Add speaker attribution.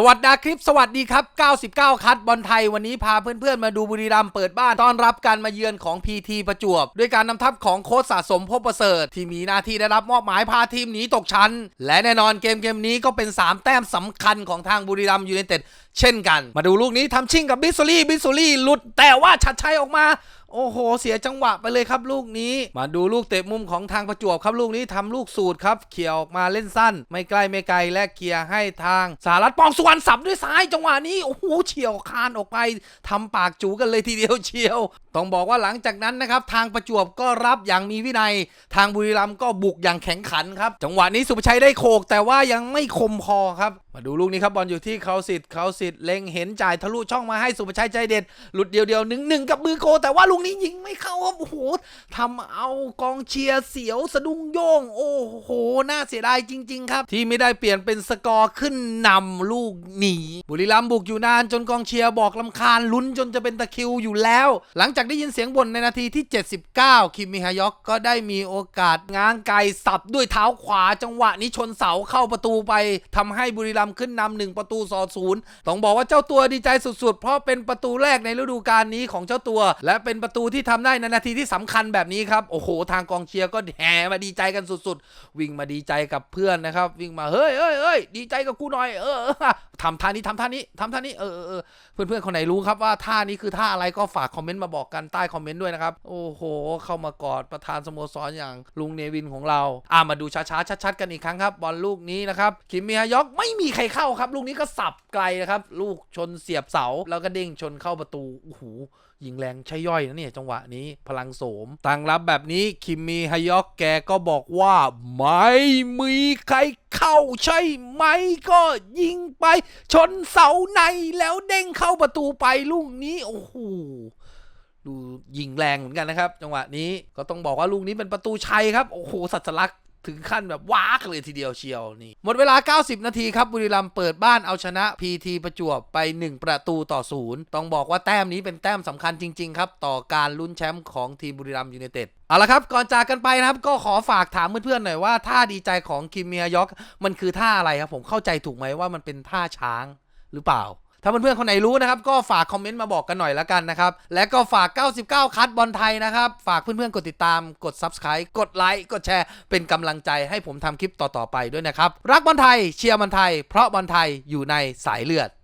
Speaker 1: สวัสดีคลิปสวัสดีครับ 99 คัดบอลไทยวันนี้พาเพื่อนๆ มาดูบุรีรัมย์เปิดบ้าน ต้อนรับการมาเยือนของ PT ประจวบ ด้วยการนำทัพของโค้ชสะสมพบประเสริฐ ที่มีหน้าที่ได้รับมอบหมายพาทีมหนีตกชั้น และแน่นอนเกมเกมนี้ก็เป็น 3 แต้มสำคัญของทางบุรีรัมย์ยูไนเต็ดเช่นกัน มาดูลูกนี้ทำชิ่งกับบิสโซลี่บิสโซลี่หลุดแต่ว่าชัดชัยออกมา โอ้โห เสียจังหวะไปเลยครับลูกนี้ มาดูลูกเตะมุมของทางประจวบครับลูกนี้ทำลูกสูตรครับ เขี่ยออกมาเล่นสั้น ไม่ใกล้ไม่ไกลและเคลียร์ให้ทางสารัตปองสุวรรณสับด้วยซ้ายจังหวะนี้โอ้โหเฉียวคานออกไปทำปากจูกันเลยทีเดียวเชียว ต้องบอกว่าหลังจากนั้นนะครับทางประจวบก็รับอย่างมีวินัย ทางบุรีรัมย์ก็บุกอย่างแข็งขันครับ จังหวะนี้สุภชัยได้โขกแต่ว่ายังไม่คมพอครับ มาดูลูกนี้ครับบอลอยู่ที่เขาสิทธิ์เขาสิทธิ์เล็งเห็นจ่ายทะลุช่องมาให้สุภชัยใจเด็ด หลุดเดียวเดียวหนึ่งหนึ่งกับมือโก แต่ว่าลูกนี้ยิงไม่เข้าครับโอ้โหทำเอากองเชียร์เสียวสะดุ้งโยง โอ้โหน่าเสียดายจริง ๆ ครับ ที่ไม่ได้เปลี่ยนเป็นสกอร์ขึ้นนำลูกหนีบุรีรัมย์บุกอยู่นานจนกองเชียร์บอกลำคาญลุ้นจนจะเป็นตะคิวอยู่แล้ว หลังจากได้ยินเสียงบ่นในนาทีที่ 79 คิมมิฮายอกก็ได้มีโอกาสง้างไกลสับด้วยเท้าขวาจังหวะนี้ชนเสาเข้าประตูไปทำให้บุรีรัมำขึ้นนำหนึ่งประตูต่อศูนย์ต้องบอกว่าเจ้าตัวดีใจสุดๆ เพราะเป็นประตูแรกในฤดูกาลนี้ของเจ้าตัว และเป็นประตูที่ทำได้ในนาทีที่สำคัญแบบนี้ครับโอ้โห ทางกองเชียร์ก็แห่มาดีใจกันสุดๆ วิ่งมาดีใจกับเพื่อนนะครับ วิ่งมาเฮ้ยเฮ้ยเฮ้ยดีใจกับกูหน่อยเออทำท่านี้ทำท่านี้ทำท่านี้เออเออเออเพื่อนๆคนไหนรู้ครับว่าท่านี้คือท่าอะไรก็ฝากคอมเมนต์มาบอกกันใต้คอมเมนต์ด้วยนะครับ โอ้โห เข้ามากอดประธานสโมสรอย่างลุงเนวินของเรา อ่ามาดูช้าๆชัดๆกันอีกครั้งครับ บอลลูกนี้นะครับ คิมมิฮยอกไม่มีใครเข้าครับ ลูกนี้ก็สับไกลนะครับ ลูกชนเสียบเสา แล้วก็เด้งชนเข้าประตูโอ้โหยิงแรงใช่ย่อยนะเนี่ยจังหวะนี้พลังโสมตั้งรับแบบนี้คิมมีฮยอกแกก็บอกว่าไม่มีใคร เข้าใช่ไหมก็ยิงไป ชนเสาในแล้วเด้งเข้าประตูไปลูกนี้โอ้โหดูยิงแรงเหมือนกันนะครับ จังหวะนี้ก็ต้องบอกว่าลูกนี้เป็นประตูชัยครับ โอ้โหสัจลักษ ถึงขั้นแบบว้ากเลยทีเดียวเชียวนี่ หมดเวลา 90 นาทีครับ บุรีรัมย์เปิดบ้านเอาชนะ PT ประจวบไป 1 ประตูต่อศูนย์ต้องบอกว่าแต้มนี้เป็นแต้มสำคัญจริง ๆ ครับ ต่อการลุ้นแชมป์ของทีมบุรีรัมย์ยูไนเต็ดเอาละครับ ก่อนจากกันไปนะครับ ก็ขอฝากถามเพื่อนๆหน่อยว่าท่าดีใจของคิมเมียยอกมันคือท่าอะไรครับผมเข้าใจถูกไหมว่ามันเป็นท่าช้างหรือเปล่า ถ้าเพื่อนๆคนไหนรู้นะครับ ก็ฝากคอมเมนต์มาบอกกันหน่อยละกันนะครับ และก็ฝาก 99 คัดบอลไทยนะครับ ฝากเพื่อนๆ กดติดตาม กด Subscribe กดไลค์ กดแชร์ เป็นกำลังใจให้ผมทำคลิปต่อๆไปด้วยนะครับ รักบอลไทย เชียร์บอลไทย เพราะบอลไทยอยู่ในสายเลือด